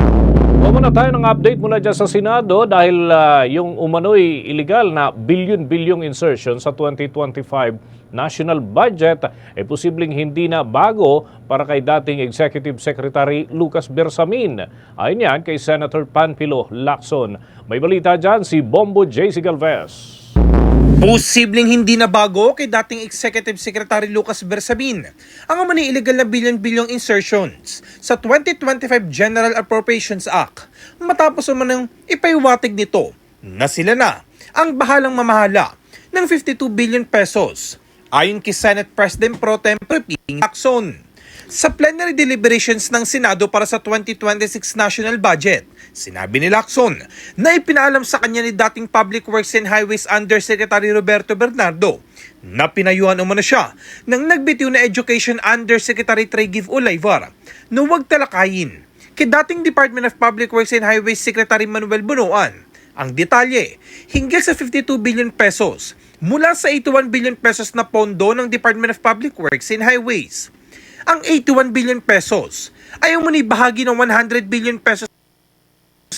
Huwag muna tayo ng update mula dyan sa Senado dahil ah, yung umano'y illegal na billion-bilyong insertion sa 2025 national budget ay posibleng hindi na bago para kay dating Executive Secretary Lucas Bersamin. Ayon yan kay Senator Panfilo Lacson. May balita dyan si Bombo J. Galvez. Posibleng hindi na bago kay dating Executive Secretary Lucas Bersamin ang umani illegal na billion-bilyong insertions sa 2025 General Appropriations Act matapos umanong ipaiwatig nito na sila na ang bahalang mamahala ng 52 billion pesos ayon kay Senate President Pro Tempore Ping Lacson. Sa plenary deliberations ng Senado para sa 2026 national budget, sinabi ni Lacson na ipinaalam sa kanya ni dating Public Works and Highways Undersecretary Roberto Bernardo na pinayuhan umano siya ng nagbitiw na Education Undersecretary Trey Give na huwag talakayin kay dating Department of Public Works and Highways Secretary Manuel Bunuan ang detalye hinggil sa 52 billion pesos mula sa 81 billion pesos na pondo ng Department of Public Works and Highways. Ang 81 billion pesos ay umuni bahagi ng 100 billion pesos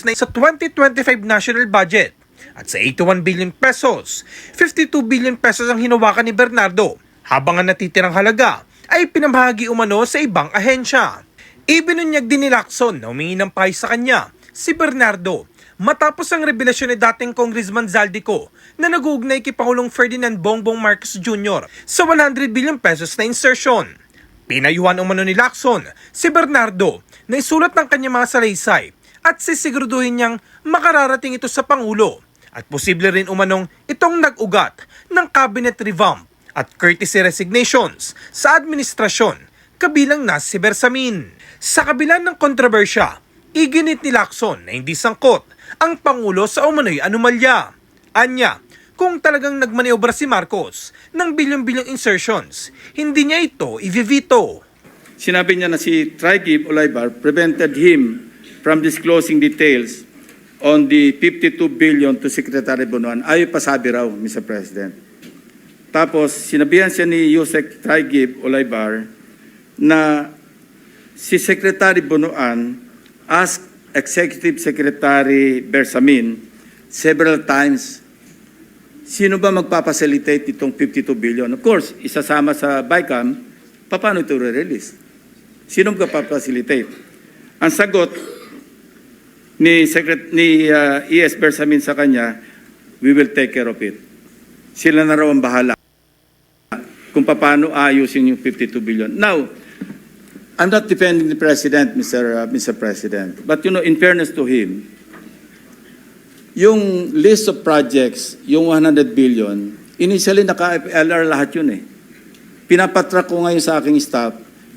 na sa 2025 national budget. At sa 81 billion pesos, 52 billion pesos ang hinawakan ni Bernardo, habang ang natitirang halaga ay pinamahagi umano sa ibang ahensya. Ibinunyag din ni Lacson na humingi ng pahay sa kanya si Bernardo matapos ang revelasyon ni dating Congressman Zaldico na nag-uugnay kay Pangulong Ferdinand Bongbong Marcos Jr. sa 100 billion pesos na insertion. Pinayuhan umano ni Lacson si Bernardo na isulat ng kanyang mga salaysay at sisiguraduhin niyang makararating ito sa Pangulo at posible rin umanong itong nag-ugat ng cabinet revamp at courtesy resignations sa administrasyon kabilang na si Bersamin. Sa kabila ng kontrobersya, iginit ni Lacson na hindi sangkot ang Pangulo sa umano'y anomalya. Anya, kung talagang nagmaniobra si Marcos ng bilyon-bilyong insertions, hindi niya ito i-veto. Sinabi niya na si Trigib Olaybar prevented him from disclosing details on the 52 billion to Secretary Bonoan. Ayaw pa sabi raw, Mr. President. Tapos, sinabihan siya ni Yusek Trigib Olaybar na si Secretary Bonoan asked Executive Secretary Bersamin several times Sino ba magpapacilitate itong 52 billion? Of course, isasama sa BICAM, paano ito re-release? Sino magpapacilitate? Ang sagot ni, Secret, ni uh, ES Bersamin sa kanya, we will take care of it. Sila na raw ang bahala kung paano ayusin yung 52 billion. Now, I'm not defending the President, Mr. uh, Mr. President, but you know, in fairness to him, yung list of projects, yung 100 billion, initially naka-FLR lahat yun eh. Pinapatrack ko ngayon sa aking staff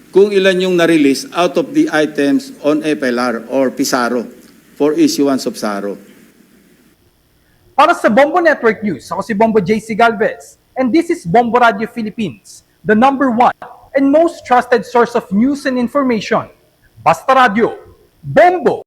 kung ilan yung na-release out of the items on FLR or PISARO for issuance of SARO. Para sa Bombo Network News, ako si Bombo JC Galvez. And this is Bombo Radio Philippines, the number one and most trusted source of news and information. Basta Radio. Bombo!